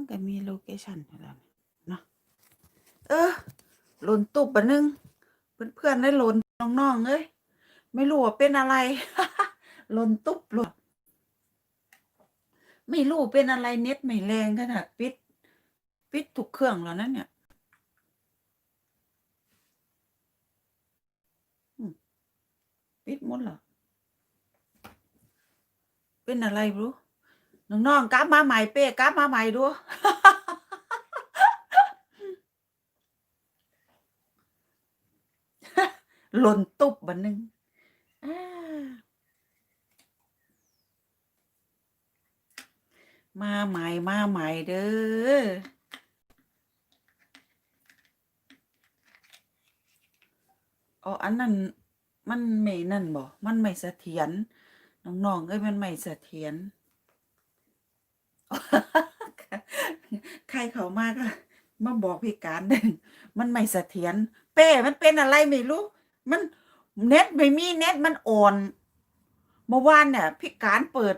มันก็มีโลเคชันอยู่แล้วนี่เนาะเออหล่นตุบบันนึง เพื่อนๆได้หล่นน้องๆเอ้ยไม่รู้ว่าเป็นอะไรหล่นตุบหล่นไม่รู้เป็นอะไรเน็ตไม่แรงขนาดปิด ปิดทุกเครื่องแล้วนั่นเนี่ยปิดหมดเหรอเป็นอะไรรู้ น้องๆกลับมาใหม่เป้กลับมาใหม่ดูหล่นตุบบันนึงมาใหม่มาใหม่เด้ออ๋ออันนั้นมันไม่นั่นบ่ มันไม่เสถียรน้องๆเอ้ยมันไม่เสถียร ใครเขามากอะมาบอกพี่การเด้งมันไม่เสถียรเป้มันเป็นอะไรไม่รู้ มันเน็ตไม่มีเน็ตมันอ่อนเมื่อวานเนี่ยพี่การเปิด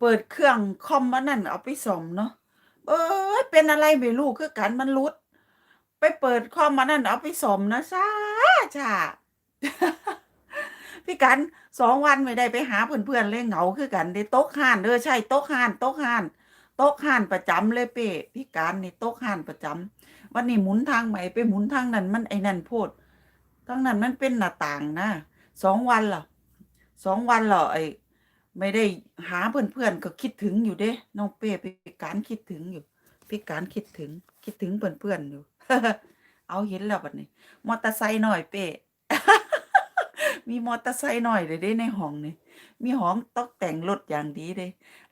เปิดเครื่องคอมมันนั่นเอาไปส่อมเนาะเอ้ยเป็นอะไรไม่รู้คือกันมันรุด ไปเปิดคอมมันนั่นเอาไปส่อมนะช้าช้าพี่กันสองวันไม่ได้ไปหาเพื่อนๆเลยเหงาคือกันได้โต๊ะห้านเด้อใช่โต๊ะห้านโต๊ะห้าน โต๊ะห้านประจำเลยเป้พี่การนี่โต๊ะห้านประจำวันนี้หมุนทางใหม่ไปหมุนทางนั้นมันไอ้นั่นโพดทางนั้นมันเป็นหน้าต่างนะสองวันเหรอสองวันเหรอไอ้ไม่ได้หาเพื่อนๆก็คิดถึงอยู่เด้ น้องเป้พี่การคิดถึงอยู่พี่การคิดถึง คิดถึงเพื่อนๆอยู่เอาเห็นแล้วบัดนี้ มอเตอร์ไซค์หน่อยเป้มีมอเตอร์ไซค์หน่อยเลยได้ในห้องนี่ มีห้องตกแต่งรถอย่างดีเลย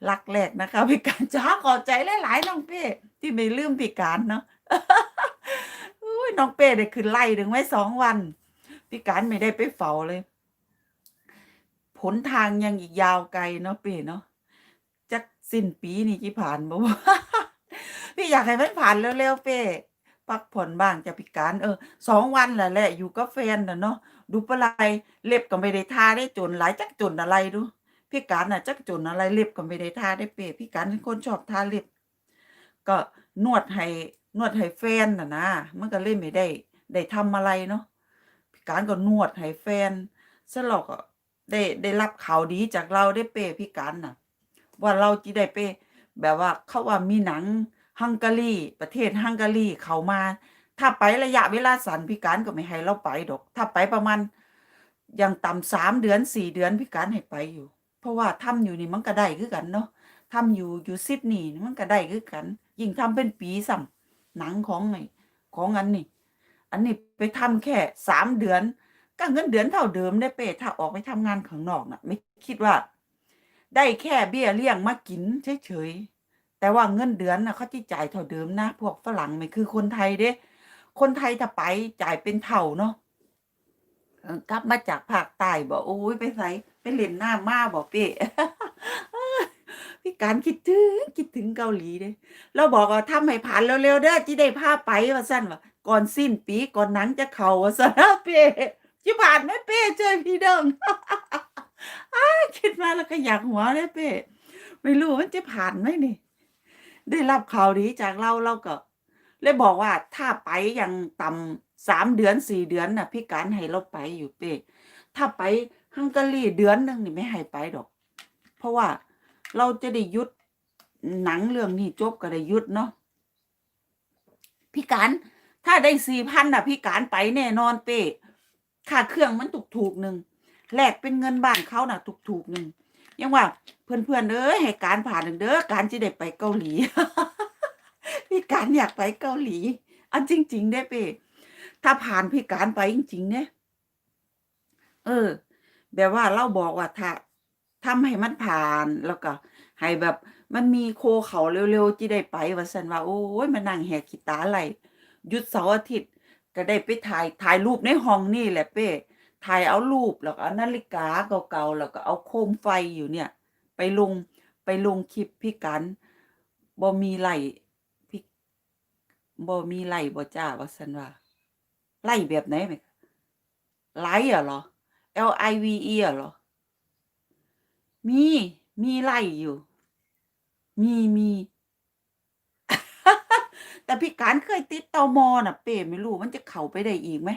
ลักแรกนะคะพี่การจ้าขอใจหลายๆน้องเป้ที่ไม่ลืมพี่การเนาะอุ้ยน้องเป้ได้ขึ้นไล่ถึงไว้สองวันพี่การไม่ได้ไปเฝ้าเลยผลทางยังอีกยาวไกลเนาะเป้เนาะจะสิ้นปีนี่ที่ผ่านบ่พี่อยากให้มันผ่านเร็วๆเป้ พักผ่อนบ้างจะพิการ เออสองวันแหละแหละ อยู่กับแฟนน่ะเนาะดูปะไรเล็บก็ไม่ได้ทาได้จนหลายจักจนอะไรดูพี่การน่ะจักจนอะไรเล็บก็ไม่ได้ทาได้เป้พี่การเป็นคนชอบทาเล็บก็นวดให้นวดให้แฟนน่ะนะมันก็เลยไม่ได้ ได้ทำอะไรเนาะพี่การก็นวดให้แฟนสลอกก็ได้ได้รับข่าวดีจากเราได้เป้พี่การน่ะ ว่าเราจะได้ไปแบบว่าเขาว่ามีหนัง ฮังการีประเทศฮังการีเขามา ถ้าไประยะเวลาสั้นพี่การก็ไม่ให้เราไปดอก ถ้าไปประมาณอย่างต่ำสามเดือนสี่เดือนพี่การให้ไปอยู่ เพราะว่าทำอยู่นี่มันก็ได้คือกันเนาะทำอยู่อยู่ซิดนีย์นี่มันก็ได้คือกัน ยิ่งทำเป็นปีซ้ำหนังของไงของอันนี้อันนี้ไปทำแค่สามเดือนก็เงินเดือนเท่าเดิมได้เป้ถ้าออกไปทำงานข้างนอกน่ะ ไม่คิดว่า ได้แค่เบี้ยเลี้ยงมากินเฉยๆ แต่ว่าเงินเดือนนะเขาที่จ่ายเท่าเดิมนะ พวกฝรั่งไม่คือคนไทยเด้ คนไทยถ้าไปจ่ายเป็นเท่าเนาะกลับมาจากภาคใต้บอกโอ้ยไปไสไปเล่นหน้ำมาบอกเป้พี่การคิดถึงคิดถึงเกาหลีเด้เราบอกว่าทำให้ผ่านเร็วๆเด้อที่ได้พาไปว่าสั้นว่าก่อนสิ้นปีก่อนหนังจะเข้าว่าสั้นเป้ที่ผ่านไหมเป้เจอพี่เดิงคิดมาแล้วก็อยากหัวเลยเป้ไม่รู้มันจะผ่านไหมนี่ ได้รับข่าวดีจากเราเราก็เลยบอกว่าถ้าไปย่างต่ำสามเดือนสี่เดือนน่ะ พี่การให้เราไปอยู่เป้ถ้าไปฮังการีเดือนหนึ่งนี่ไม่ให้ไปดอก เพราะว่าเราจะได้ยุดหนังเรื่องนี้จบก็ได้ยุดเนาะพี่การถ้าได้สี่พันน่ะ พี่การไปแน่นอนเป้ค่าเครื่องมันถูกถูกหนึ่งแลกเป็นเงินบ้านเขาน่ะ ถูกถูกหนึ่ง ยังว่าเพื่อนๆเอ้ยให้การผ่านหนึ่งเด้อการจะได้ไปเกาหลีพี่การอยากไปเกาหลีอันจริง ๆ ได้เป้ถ้าผ่านพี่การไปจริง ๆ เนี่ยเออ แบบว่าเราบอกว่าถ้าทำให้มันผ่านแล้วก็ให้แบบมันมีโคเขาเร็วๆที่ได้ไปว่าสันว่า โอ้ยมานั่งแหกขีตาไหลหยุดเสาร์อาทิตย์ก็ได้ไปถ่ายถ่ายรูปในห้องนี่แหละเป้ ถ่ายเอารูปแล้วก็เอานาฬิกาเก่าๆแล้วก็เอาโคมไฟอยู่เนี่ย ไปลงไปลงคลิปพี่กันบ่มีไหลพี่บ่มีไหลบ่จ้าว่าสันว่าไหลแบบไหนไหมไลอะเหรอ L I V E อะเหรอ มีมีไหลอยู่ มีมี แต่พี่การเคยติดตมอน่ะ เป้ไม่รู้มันจะเข้าไปได้อีกไหม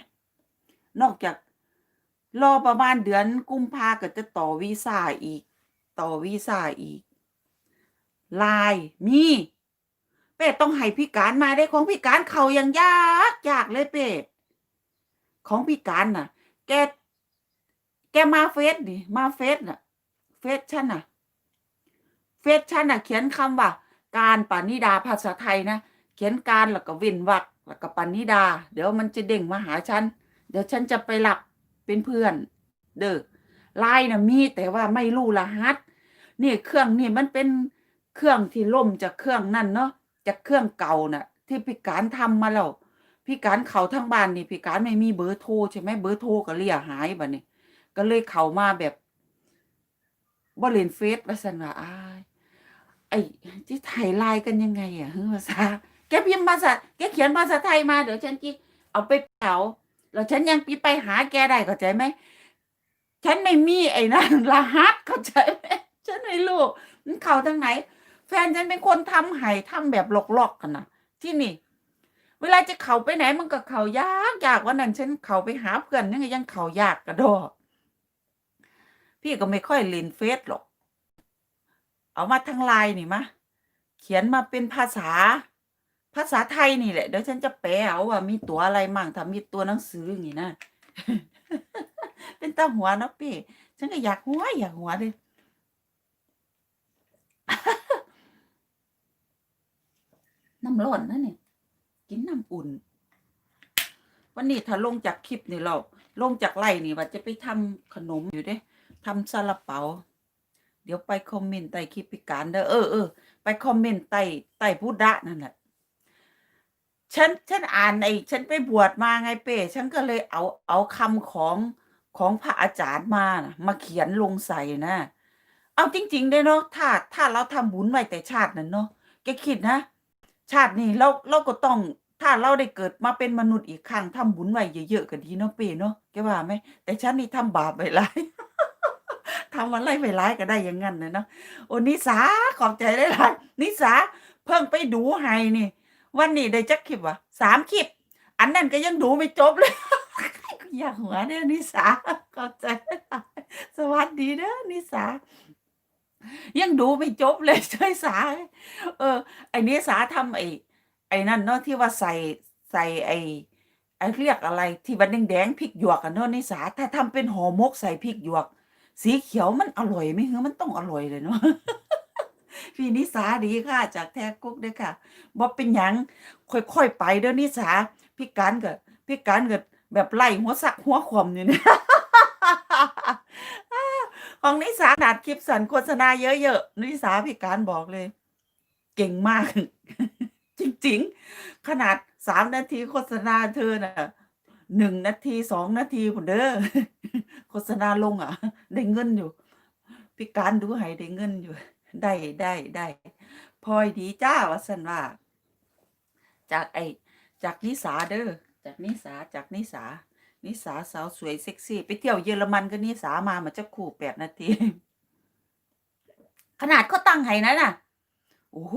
นอกจาก รอประมาณเดือนกุมภาก็จะต่อวีซ่าอีก ต่อวีซ่าอีกลน์มีเป้ต้องให้พี่การมาได้ของพี่การเขายังยากยากเลยเป้ของพี่การน่ะ แก แกมาเฟซดิมาเฟซน่ะ เฟซฉันน่ะ เฟซฉันน่ะ เขียนคำว่า การปานิดาภาษาไทยนะเขียนการแล้วก็ว้นวรรคแล้วก็ปานิดา เดี๋ยวมันจะเด้งมาหาฉัน เดี๋ยวฉันจะไปหลับ เป็นเพื่อน เด้อไลน์น่ะมีแต่ว่าไม่รู้รหัสนี่เครื่องนี่มันเป็นเครื่องที่ล่มจากเครื่องนั่นเนาะจากเครื่องเก่าน่ะ ที่พี่การทำมาแล้วพี่การเขาทั้งบ้านนี่พี่การไม่มีเบอร์โทรใช่ไหมเบอร์โทรก็เลี่ยหายบัดนี้ก็เลยเข้ามาแบบบ่เล่นเฟซว่าซั่นว่าอ้ายไอ้ที่ไทยไลน์กันยังไงอะฮึภาษาแกพิมพ์ภาษาแกเขียนภาษาไทยมาเดี๋ยวฉันจิเอาไปเผา แล้วฉันยังปีไปหาแกได้เข้าใจไหม ฉันไม่มีไอ้นั่นรหัสเข้าใจไหมฉันไม่รู้มันเข้าทางไหน แฟนฉันเป็นคนทำให้ทำแบบหลอกๆกันนะที่นี่ เวลาจะเข้าไปไหนมันก็เข้ายากยากวันนั้น ฉันเข้าไปหาเพื่อนยังยังเข้ายากกระโดดพี่ก็ไม่ค่อยเล่นเฟซหรอก เอามาทางไลน์นี่มะเขียนมาเป็นภาษา ภาษาไทยนี่แหละเดี๋ยวฉันจะแปลเอาว่ามีตัวอะไรมั่งถ้ามีตัวหนังสืออย่างนี้นะ เป็นตาหัวเนาะพี่ฉันก็อยากหัวอยากหัวเลยน้ำร้อนนะเนี่ยกินน้ำอุ่น วันนี้ถ้าลงจากคลิปนี่เราลงจากไล่นี่ว่าจะไปทำขนมอยู่เด้ทำซาลาเปา เดี๋ยวไปคอมเมนต์ใต้คลิปพิการเด้อเออเออไปคอมเมนต์ใต้ใต้พุทธะนั่นแหละ ฉันฉันอ่านไอ้ฉันไปบวชมาไงเป้ฉันก็เลยเอาเอาคำของของพระอาจารย์มานะมาเขียนลงใส่นะ เอาจริงๆเลยเนาะถ้าถ้าเราทำบุญไว้แต่ชาตินั้นเนาะแกคิดนะ ชาตินี้เราเราก็ต้องถ้าเราได้เกิดมาเป็นมนุษย์อีกครั้งทำบุญไว้เยอะๆก็ดีเนาะเป้เนาะแกว่าไหมแต่ฉันนี่ทำบาปไว้หลาย ทำอะไรไว้หลายก็ได้อย่างงั้นนะเนาะโอ้นิสาขอบใจได้หลายนิสาเพิ่งไปดูให้นี่ วันนี้ได้จักคลิปวะสามคลิป อันนั้นก็ยังดูไม่จบเลย อยากหัวเนี่ยนิสาเขอบใจสวัสดีเด้อนิสายังดูไม่จบเลยช่วยสา เออ ไอ้นิสาทำไอ้ไอ้นั่นเนาะที่ว่าใส่ใส่ไอ้ไอ้เรียกอะไรที่มันแดงๆพริกหยวกอะเนาะนิสาถ้าทำเป็นห่อมกใส่พริกหยวก สีเขียวมันอร่อยไหมเฮึมันต้องอร่อยเลยเนาะ พี่นิสาดีค่ะ จากแท้กุ๊กเด้อค่ะบ่เป็นหยังค่อยๆไปเด้อนิสาพี่การก็พี่การก็แบบไล่หัวสักหัวขวมอยู่เนี่ยของนิสาดัดคลิปสันโฆษณาเยอะๆนิสาพี่การบอกเลย เก่งมาก จริงๆ ขนาดสามนาทีโฆษณาเธอน่ะหนึ่งนาทีสองนาทีพุ่นเด้อโฆษณาลงอะ ได้เงินอยู่ พี่การดูให้ได้เงินอยู่ ได้ได้ได้พลอยดีจ้าว่าสันว่า จากไอจากนิสาเด้อจากนิสาจากนิสานิสาสาวสวยเซ็กซี่ ไปเที่ยวเยอรมันก็นิสามามาจะคู่แปดนาที ขนาดเขาตั้งให้นะน่ะ โอ้โห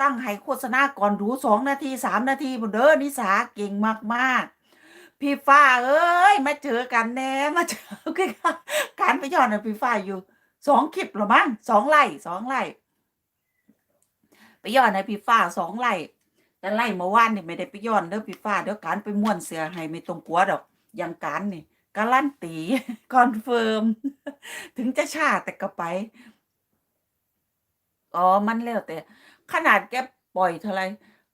ตั้งให้โฆษณาก่อนดูสองนาทีสามนาทีหมดเด้อนิสาเก่งมากๆพี่ฟ้าเอ้ย มาเจอกันแน่มาเจอกันการไปย้อนพี่ฟ้าอยู่ สองคลิปหรอมั้งสองไล่สองไล่ไปย้อนในพี่ฟ้าสองไล่แต่ไล่เมื่อวานนี่ไม่ได้ไปย้อนเด้อพี่ฟ้าเดี๋ยวการไปม้วนเสือให้ไม่ต้องกลัวดอกอย่างการนี่การันตีคอนเฟิร์มถึงจะชาแต่ก็ไปอ๋อมันแล้วแต่ ขนาดแกปล่อยเท่าไร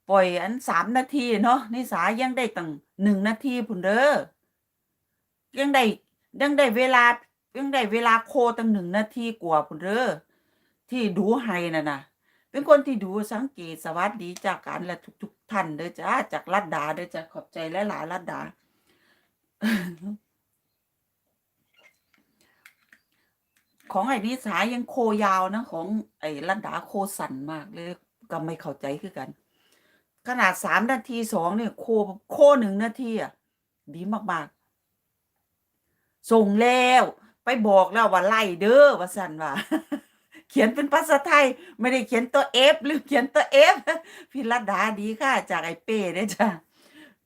ปล่อยอันสามนาทีเนาะนิสายังได้ตั้งหนึ่งนาทีพุ่นเด้อยังได้ยังได้เวลา ยังได้เวลาโคตั้งหนึ่งนาทีกว่าพุ่นเด้อที่ดูให้น่ะนะเป็นคนที่ดูสังเกตสวัสดีจากการและทุกๆท่านเด้อจ้าจากลัดดาเด้อจ้าขอบใจและหลายๆลัดดาของไอ้นิสายังโคยาวนะ ของไอ้ลัดดาโคสั่นมากเลยก็ไม่เข้าใจคือกัน ขนาดสามนาทีสองเนี่ยโคโคหนึ่งนาทีอะดีมากๆ ส่งแล้ว ไปบอกแล้วว่าไล่เด้อว่าสั่นว่าเขียนเป็นภาษาไทย ไม่ได้เขียนตัว F หรือเขียนตัว F พี่รัตดาดีค่ะ จากไอ้เป้เด้อจ้ะ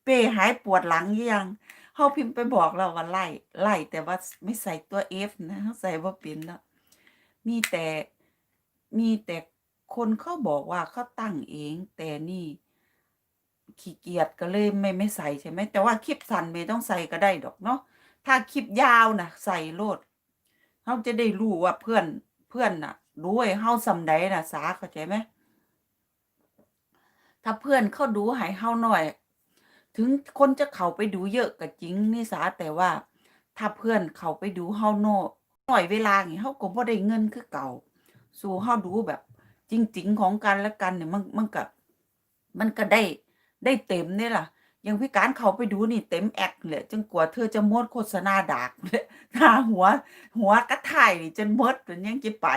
เป้หายปวดหลังยังเฮาพิมพ์ไปบอกแล้วว่าไล่ไล่แต่ว่าไม่ใส่ตัว F นะใส่บ่เป็นเนาะมีแต่มีแต่คนเขาบอกว่าเขาตั้งเอง แต่นี่ขี้เกียจก็เลยไม่ไม่ใส่ใช่ไหมแต่ว่าคลิปสั้นไม่ต้องใส่ก็ได้ดอกเนาะถ้าคลิปยาวนะใส่โลด เฮาจะได้รู้ว่าเพื่อนเพื่อนน่ะรู้ให้เฮาส่ำใดน่ะ สาเข้าใจไหมถ้าเพื่อนเขาดูให้เฮาหน้อย ถึงคนจะเข้าไปดูเยอะก็จริงนี่สาแต่ว่า ถ้าเพื่อนเข้าไปดูเฮาโน้อน้อยเวลางี้เฮาก็บ่ได้เงินคือเก่า สู่เฮาดูแบบ จริง ๆ ของกันและกันเนี่ยมันมันก็มันก็ได้ได้เต็มเดะล่ะ ย่างพี่การเขาไปดูนี่เต็มแอ็กเลยจนกว่าเธอจะมดโฆษณาดากค่าหัว หัวกระต่ายนี่จนมดจนยังสิไป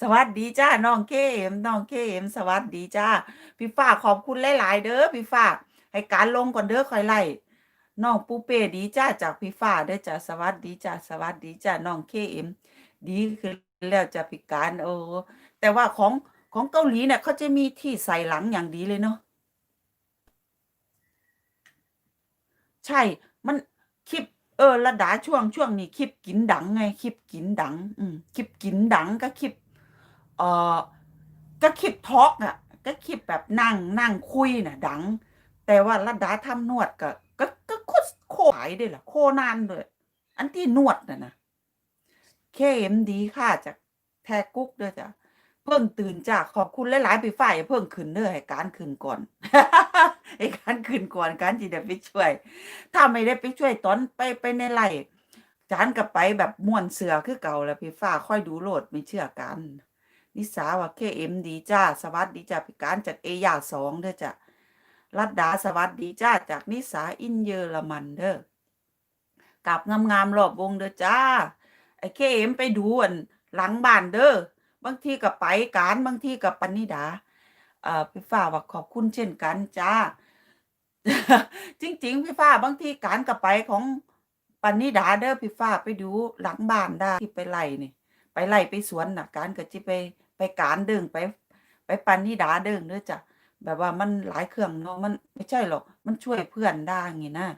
สวัสดีจ้าน้อง KM น้อง KM สวัสดีจ้าพี่ฟ้าขอบคุณหลาย ๆ เด้อพี่ฟ้าให้การลงก่อนเด้อคอยไล่น้องปูเป้ดีจ้าจากพี่ฟ้าเด้อจ้าสวัสดีจ้าสวัสดีจ้าน้อง KM ดีขึ้นแล้วจะพี่การเออแต่ว่าของของเกาหลีเนี่ยเขาจะมีที่ใส่หลังอย่างดีเลยเนาะ ใช่ มันคลิป เออ ระดาช่วงช่วงนี้คลิปกินดังไงคลิปกินดัง อืมคลิปกินดังกับคลิป เออก็คลิปทอล์กอะก็คลิปแบบนั่งนั่งคุยน่ะ ดัง แต่ว่าระดาทำนวดก็ก็ก็โคโคหายเดะล่ะ โคนานด้วยอันที่นวดน่ะนะ KM ดีค่ะจากแทกุ๊กด้อจ้ะ เพิ่งตื่นจ้ะขอบคุณหลายๆพี่ายเพิ่งขึ้นเด้อให้การขึ้นก่อนให้การขึ้นก่อนการสิได้ไปช่วย ถ้าไม่ได้ไปช่วยตอนไปไปในไร่จานก็ไปแบบม่วนเสือคือเก่าแหละพี่ฟ้าค่อยดูโหลดไม่เชื่อกัน นิสาว่า KM ดีจ้า สวัสดีจ้ะพี่การจากเอย่า2เด้อจ้ะรัตดาสวัสดีจ้าจากนิสาอินเยอรมันเด้อกราบงามๆรอบวงเด้อจ้าไอ้ KM ไปดูอันหลังบ้านเด้อ บางทีก็ไปการบางทีก็ปณิดาเอ่อพี่ฟ้าว่าขอบคุณเช่นกันจ้า จริง ๆ พี่ฟ้าบางทีการก็ไปของปณิดาเด้อพี่ฟ้าไปดูหลังบ้านได้ที่ไปไร่นี่ ไปไร่ไปสวนน่ะการก็จิไปไปการเด้งไป ไปปณิดาเด้งเด้อจ้ะแบบว่ามันหลายเครื่องเนาะมันไม่ใช่หรอก มันช่วยเพื่อนได้ไงนะ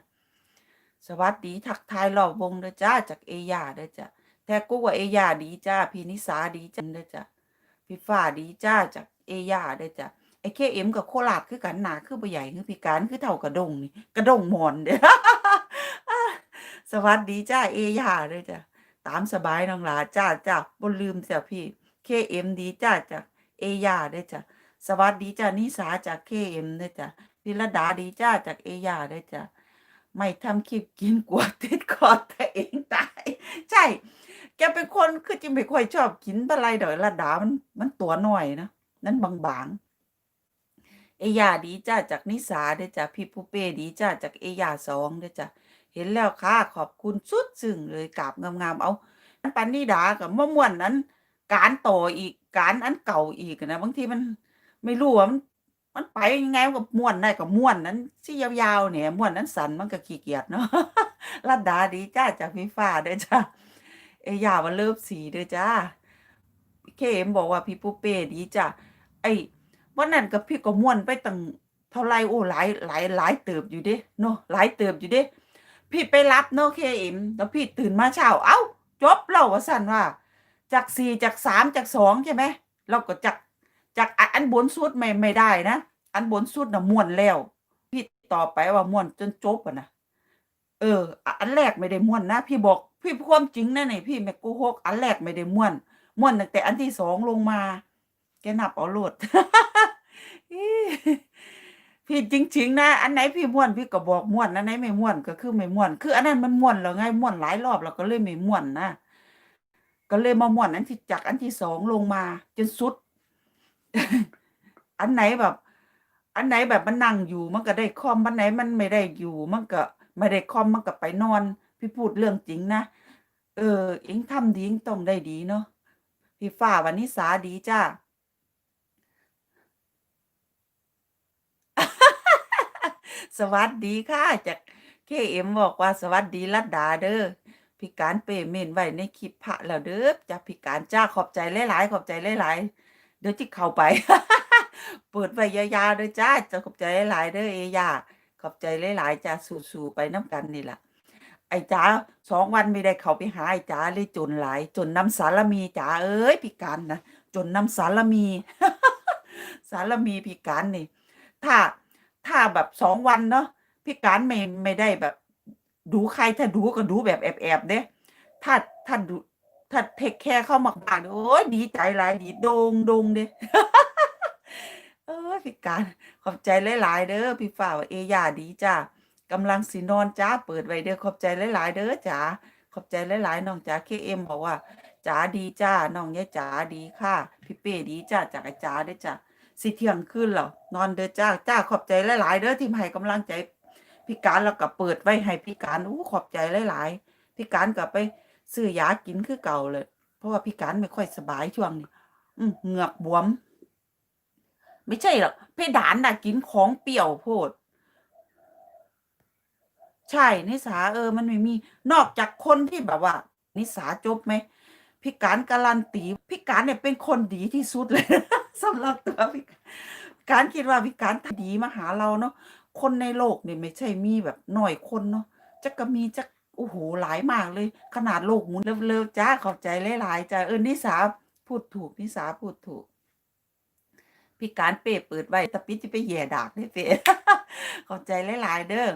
สวัสดีทักทายรอบวงเด้อจ้าจากเอย่าเด้อจ้ะ แท้กุ๊กว่าเอยาดีจ้า พี่นิสาดีจังเด้อจ้ะพี่ฟ้าดีจ้าจากเอยาเด้อจ้ะไอ้ KM กับโคราชคือกันหนาคือบ่ใหญ่คือพี่การคือเท่ากระดงนี่กระดงหมอนเด้อสวัสดีจ้าเอยาเด้อจ้ะตามสบายน้องหลาจ้าจ้าบ่ลืมจ้ะพี่ KM ดีจ้าจากเอยาเด้อจ้ะสวัสดีจ้านิสาจาก KM เอ็มด้อจ้ะพี่ระดาดีจ้าจากเอยาเด้อจ้ะไม่ทำคลิปกินกลัวติดคอตัวเองตายใช่ แกเป็นคนคือจิไม่ค่อยชอบกินปลาไหลดอกระดามันมันตัวหน้อยนะมันบางๆ เอยาดีจ้าจากนิสาเด้จ้ะพี่ปูเป้ดีจ้าจากเอย่า2เด้จ้ะเห็นแล้วค่ะขอบคุณสุดซึ้งเลยกราบงามๆเอาอันปณิดาก็มาม่วนอันการต่ออีกการอันเก่าอีกนะบางทีมันไม่รู้ว่ามันมันไปยังไงมันก็ม่วนได้ก็ม่วนนั้นที่ยาวๆเนี่ยม่วนนั้นสันมันก็ขี้เกียจเนาะรัตดาดีจ้าจากพี่ฟ้าเด้จ้ะ เอยาว่าเลิฟสีเด้อจ้า KM บอกว่าพี่ปูเป้ดีจ้ะไอ้วันนั้นก็พี่ก็ม่วนไปตั้งเท่าไรโอ้หลายหลายหลายเติบอยู่เดะเนาะหลายเติบอยู่เดะพี่ไปรับเนาะ KM แล้วพี่ตื่นมาเช้าเอ้าจบแล้วว่าซั่นว่า จาก4จาก3จาก2ใช่ไหมแล้วก็จากจากอันบนสุดไม่ไม่ได้นะอันบนสุดน่ะม่วนแล้ว พี่ต่อไปว่าม่วนจนจบอะนะเอออ อันแรกไม่ได้ม่วนนะ พี่บอก พี่ความจริงนะนี่พี่ไม่โกหกอันแรกไม่ได้ม่วนม่วนตั้งแต่อันที่2ลงมาแกนับเอาโลดพี่จริง ๆ นะ อันไหนพี่ม่วนพี่ก็บอกม่วนอันไหนไม่ม่วนก็คือไม่ม่วน คือ อันนั้นมันม่วนแล้วไงม่วนหลายรอบแล้วก็เลยไม่ม่วนนะก็เลยมาม่วนอันที่จากอันที่2ลงมา จนสุด อันไหนแบบ อันไหนแบบมันนั่งอยู่มันก็ได้คอมอันไหนมันไม่ได้อยู่ มันก็ไม่ได้คอมมันก็ไปนอน พี่พูดเรื่องจริงนะ เออ เองทำดีเองต้องได้ดีเนาะ พี่ฟ้าว่านิสาดีจ้าสวัสดีค่ะ จาก KM บอกว่าสวัสดีรัตดาเด้อพี่การเปเมนไว้ในคลิปพระแล้วเด้อจ้ะพี่การจ้าขอบใจหลายๆขอบใจหลายๆเดี๋ยวจิเข้าไป เปิดไว้ยาวๆเด้อจ้าจะขอบใจหลายๆเด้อเอยาขอบใจหลายๆจ้าสู้ๆไปน้ำกันนี่แหละ อ้จ๋าสองวันไม่ได้เข้าไปหาไอ้จ๋าเลยจนหลาย จนน้ำสารมีจ๋าเอ้ยพี่การนะจนน้ำสารมี สารมีพี่การนี่ถ้าถ้าแบบสองวันเนาะพี่การไม่ไม่ได้แบบ ดูใครถ้าดูก็ดูแบบแอบๆเด้ถ้าถ้าดูถ้าเทคแคร์เข้ามากๆโอ้ยดีใจหลายดีโดงโดงเด้เออพี่การขอบใจหลายๆเด้อพี่ฝ่าว่าเอย่าดีจ้า กำลังสินอนจ้าเปิดไว้เด้อขอบใจหลาย ๆ เด้อจ๋าขอบใจหลายๆน้องจ๋าเคเอ็มบอกว่าจ๋าดีจ้าน้องยายจ๋าดีค่ะ พี่เป้ดีจ้าจากไอ้จ๋าเด้อจ้าสิเที่ยงคืนแล้วนอนเด้อจ้าจ้าขอบใจหลาย ๆ เด้อที่มาให้กำลังใจพี่การแล้วก็เปิดไว้ให้พี่การอู้ขอบใจหลาย ๆ พี่การก็ไปซื้อยากินคือเก่าเลย เพราะว่าพี่การไม่ค่อยสบายช่วงนี้อืเหงือกบวม ไม่ใช่หรอกเพดานน่ะกินของเปรี้ยวโพด ใช่นิสาเออ มันไม่มีนอกจากคนที่แบบว่า นิสาจบไหมพี่การการันตีพี่การเนี่ยเป็นคนดีที่สุดเลย สำหรับตัวพี่การคิดว่าพี่การดีมาหาเราเนาะคนในโลกเนี่ยไม่ใช่มีแบบหน่อยคนเนาะจะก็มีจะโอ้โหหลายมากเลย ขนาดโลกหมุนเร็วๆจ้าขอบใจหลายๆจ้าเออนิสาพูดถูกนิสาพูดถูก พี่การเป้เปิดไว้ตะปิดจะไปแย่ดากได้เป้ ขอบใจหลายๆเด้อ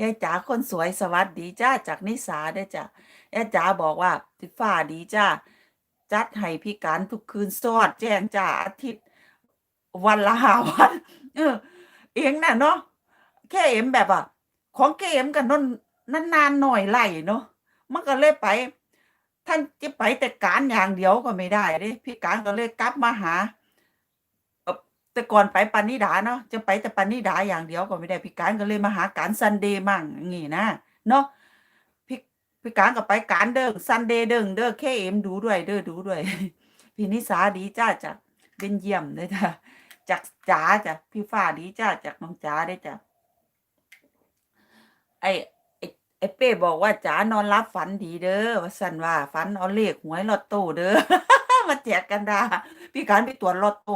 ยายจ๋าคนสวยสวัสดีจ้าจากนิสาเด้จ้ะยายจ๋าบอกว่าทิฟ้าดีจ้าจัดให้พี่การทุกคืนสอดแจ้งจ้าอาทิตย์ วันละหาวัน เออ เองน่ะเนาะแค่เอ็มแบบอะ ของแกเอ็มกันนนนานๆหน่อยไล่เนาะมันก็เลยไป ท่านจะไปแต่การอย่างเดียวก็ไม่ได้เด้พี่การก็เลยกลับมาหา แต่ก่อนไปปานิดาเนาะจะไปแต่ปานิดาอย่างเดียวก็ไม่ได้พี่การก็เลยมาหาการซันเดย์มั่งอย่างงี้นะเนาะพี่พี่การก็ไปการเด้อซันเดย์เด้อเด้อแค่เอ็มดูด้วยเด้อดูด้วย พี่นิสาดีจ้าจากเบนเยี่ยมเลยจ้ะจากจ๋าจ้ะพี่ฟ้าดีจ้าจากน้องจ๋าได้จ้ะไอไอไอเป้บอกว่าจ๋านอนรับฝันดีเด้อว่าสันว่าฝันเอาเลขหวยลอตโต้เด้อมาแจกกันดาพี่การไปตรวจลอตโต้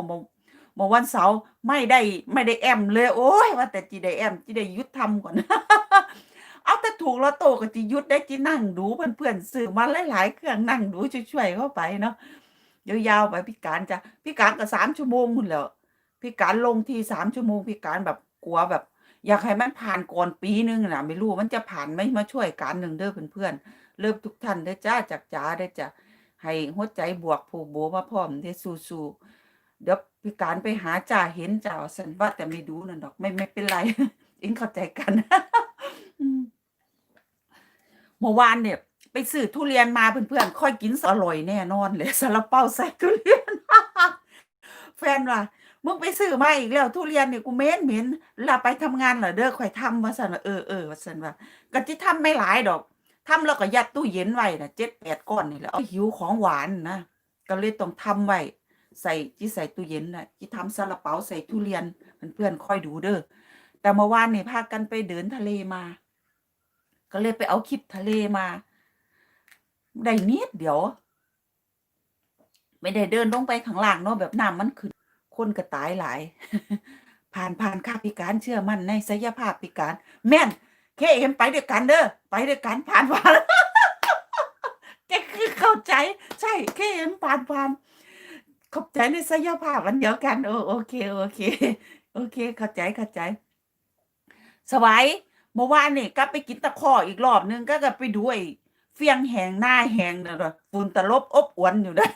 เมื่อวันเสาร์ไม่ได้ไม่ได้แอมเลยโอ้ยว่าแต่จีได้แอมจีได้ยุดทำก่อน เอาแต่ถูกลอตโต้ก็จียุดได้จีนั่งดูเพื่อนๆซื้อมาหลายๆเครื่องนั่งดูช่วยๆเข้าไปเนาะยาวๆไปพี่การจะพี่การก็สามชั่วโมงหมดแล้วพี่การลงทีสามชั่วโมงพี่การแบบกลัวแบบ อยากให้มันผ่านก่อนปีหนึงนะไม่รู้มันจะผ่านไหมมาช่วยกันหนึ่งเด้อเพื่อนๆเริ่มทุกท่านเด้จ้าจากจ๋าเด้จ้ะให้หัวใจบวกผูกโบมาพร้อมเด้สู้ๆ เดี๋ยวพี่การไปหาจ่าเห็นจ่าสันว่าแต่ไม่ดูนั่นดอก ไม่ไม่เป็นไรเองเข้าใจกันเมื่อวานเนี่ย ไปซื้อทุเรียนมาเพื่อนๆค่อยกินสอร่อยแน่นอนเลยซาลาเปาใส่ทุเรียนแฟนว่ามึงไปซื้อมาอีกแล้วทุเรียนเนี่ยกูเม็นเหม็นลาไปทำงานเหรอเด้อข่อยทำวาซั่นว่าเออเออว่าซั่นว่าก็สิทำไม่หลายดอกทำแล้วก็ยัดตู้เย็นไว้น่ะ7-8ก้อนนี่แหละเอาหิวของหวานนะก็เลยต้องทำไว้ ใส่จิใส่ตู้เย็นน่ะจิทำซาลาเปาใส่ทุเรียนเพื่อนๆค่อยดูเด้อแต่เมื่อวานนี่พากันไปเดินทะเลมา ก็เลยไปเอาคลิปทะเลมาได้นิดเดียว ไม่ได้เดินลงไปข้างล่างเนาะแบบน้ำมันขึ้นคนก็ตายหลาย ผ่านผ่านค่าพิการเชื่อมั่นในศักยภาพพิการ แม่นเคเอ็มไปด้วยกันเด้อไปด้วยกันผ่านผ่านแกคือเข้าใจ ใช่เคเอ็มผ่านผ่าน ขอบใจในศักยภาพมันเดียวกันโอโอเคโอเคโอเคเข้าใจเข้าใจ สวัยเมื่อวานนี่ก็ไปกินตะข้ออีกรอบนึงก็ก็ไปดูไอ้เฟียงแหงหน้าแหงนะ่ะฝุ่นตะลบอบอวนอยู่นะ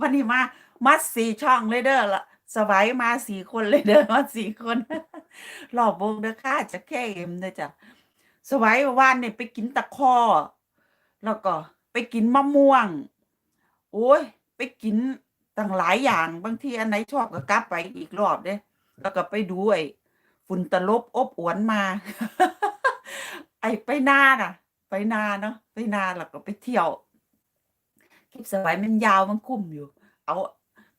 วันนี้มามาสี่ช่องเลยเด้อละสบายมาสี่คนเลยเด้อมาสี่คนรอบวงเด้อค่ะจะแค่เอ็มเด้อจ้ะสบายว่อวานเนี่ยไปกินตะข้อแล้วก็ ไปกินมะม่วง โอ้ย ไปกิน ตั้งหลายอย่างบางทีอันไหนชอบก็กลับไปอีกรอบเด้แล้วก็ไปดูไอ้ฝุ่นตลบอบอวนมา ไอ้ไปนาน่ะ ไปนาเนาะไปนาแล้วก็ไปเที่ยวคลิปสบายมันยาวมันคุ้มอยู่ เอา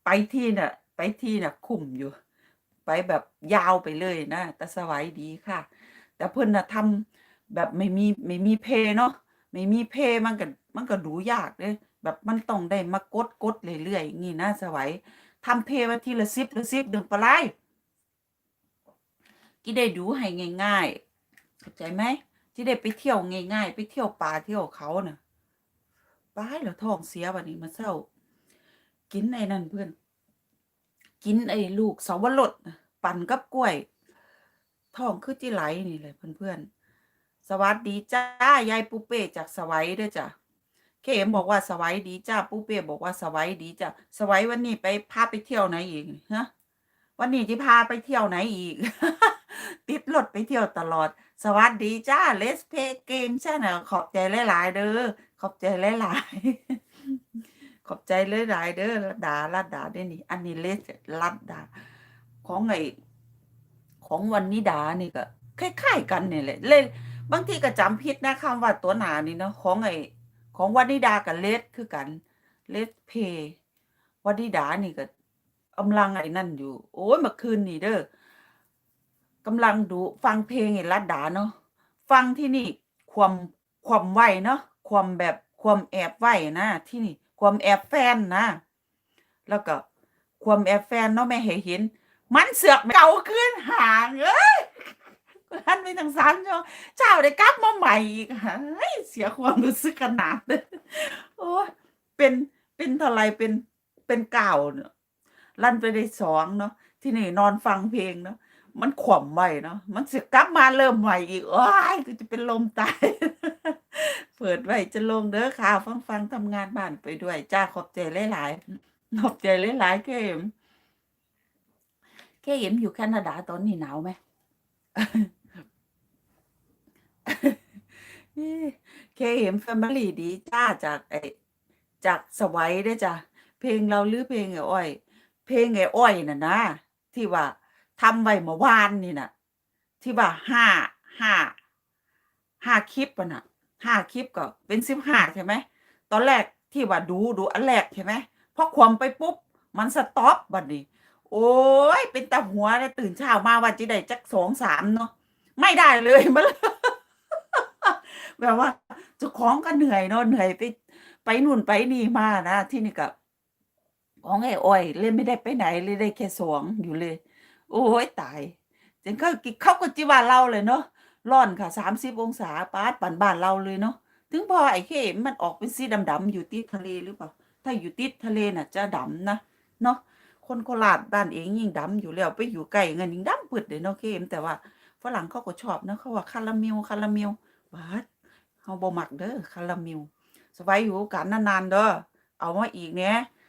ไปที่น่ะ ไปที่น่ะ คุ้มอยู่ ไปแบบยาวไปเลยนะแต่สวัยดีค่ะ แต่เพิ่นน่ะทำแบบไม่มีไม่มีเพเนาะไม่มีเพมันก็มันก็ดูยากเด้ แบบมันต้องได้มากดกดเรื่อยๆอย่างงี้นะสวัยทำเพลย์มาทีละ10ละ10เดือนปะไรกี่ได้ดูให้ง่ายๆเข้าใจไหมที่ได้ไปเที่ยวง่าย ๆ ไปเที่ยวป่าเที่ยวเขาเน่ะตายแล้วท้องเสียบัดนี้มาเช้า กินไอ้นั่นเพื่อน กินไอ้ลูกเสาวรสปั่นกับกล้วยท้องคือจิไหลนี่แหละเพื่อนๆสวัสดีจ้ายายปูเป้จากสวัยด้อจ้ะ เคเอ็มบอกว่าสวัยดีจ้าปูเป้บอกว่าสวัยดีจ้ะสวัยวันนี้ไปพาไปเที่ยวไหนอีกฮะวันนี้จะพาไปเที่ยวไหนอีก ติดรถไปเที่ยวตลอด สวัสดีจ้าเลสเพเกมใช่ไหมขอบใจหลายๆเด้อขอบใจหลายๆขอบใจหลายๆเด้อรัดดารัดดาได้นี่ อันนี้เลสรัดดา ของไอของวันนิดานี่ก็คล้ายๆกันนี่แหละเลยบางทีก็จำผิดนะคำว่าตัวหนานี่เนาะของไอ ของวันิดากับเลสคือกันเลสเพวันิดานี่ก็กำลังไอ้นั่นอยู่ โอ้ยเมื่อคืนนี่เด้อกำลังดูฟังเพลงไอ้รัดดาเนาะฟังที่นี่ความความไหวเนาะความแบบความแอบไหวนะที่นี่ความแอบแฟนนะ แล้วก็ความแอบแฟนเนาะแม่เห็นเห็นมันเสือกเก่าขึ้นหางเอ้ ยท่านไปทางซ้ำเจ้าเจ้าได้กลับมาใหม่อีกเฮ้ยเสียความรู้สึกขนาดเลยโอ้เป็นเป็นเท่าไรเป็นเป็นเก่าเนาะลั่นไปได้สองเนาะที่นี่นอนฟังเพลงเนาะมันขวมไว้เนาะมันเสือกกลับมาเริ่มใหม่อีกโอ้ยกูจะเป็นลมตาย เปิดไว้จะลงเด้อค่ะฟังฟังทำงานบ้านไปด้วยจ้าขอบใจหลายๆขอบใจหลายๆเกมแค่เห็นอยู่แคนาดาตอนนี้หนาวไหม เคเห็มแฟมิลี่ดีจ้าจากไอจากสวัยได้จ้ะเพลงเราหรือเพลงไอ้อ้อย เพลงไอ้อ้อยน่ะนะที่ว่าทำไว้เมื่อวานนี่น่ะ ที่ว่าห้าห้าห้าคลิปอะน่ะห้าคลิปก็เป็นสิบห้าใช่ไหมตอนแรกที่ว่าดูดูอันแรกใช่ไหมพอความไปปุ๊บ มันสต็อปบัดนี้ โอ้ยเป็นตาหัวเลยตื่นเช้ามาว่าจะได้จักสองสามเนาะไม่ได้เลยมัน แบบว่าเจ้าของก็เหนื่อยเนาะเหนื่อยไปไปนู่นไปนี่มานะที่นี่กับของไอ้อ้อยเลยไม่ได้ไปไหนเลยได้แค่สองอยู่เลย โอ้ยตายจนเขาเขาก็จิว่าเราเลยเนาะร้อนค่ะสามสิบองศาปาดปันบ้านเราเลยเนาะถึงพอไอ้เข้มมันออกเป็นสีดำๆอยู่ติดทะเลหรือเปล่าถ้าอยู่ติดทะเลน่ะ จะดำนะเนาะคนโคราชบ้านเองยิ่งดำอยู่แล้วไปอยู่ไกลเงินยิ่งดำปึดเลยเนาะเข้มแต่ว่าฝรั่งเขาก็ชอบนะเขาว่าคาราเมลคาราเมลบาด เฮาบ่มักเด้อคาราเมลสบายอยู่กันนานๆเด้อเอามาอีกเนี่ย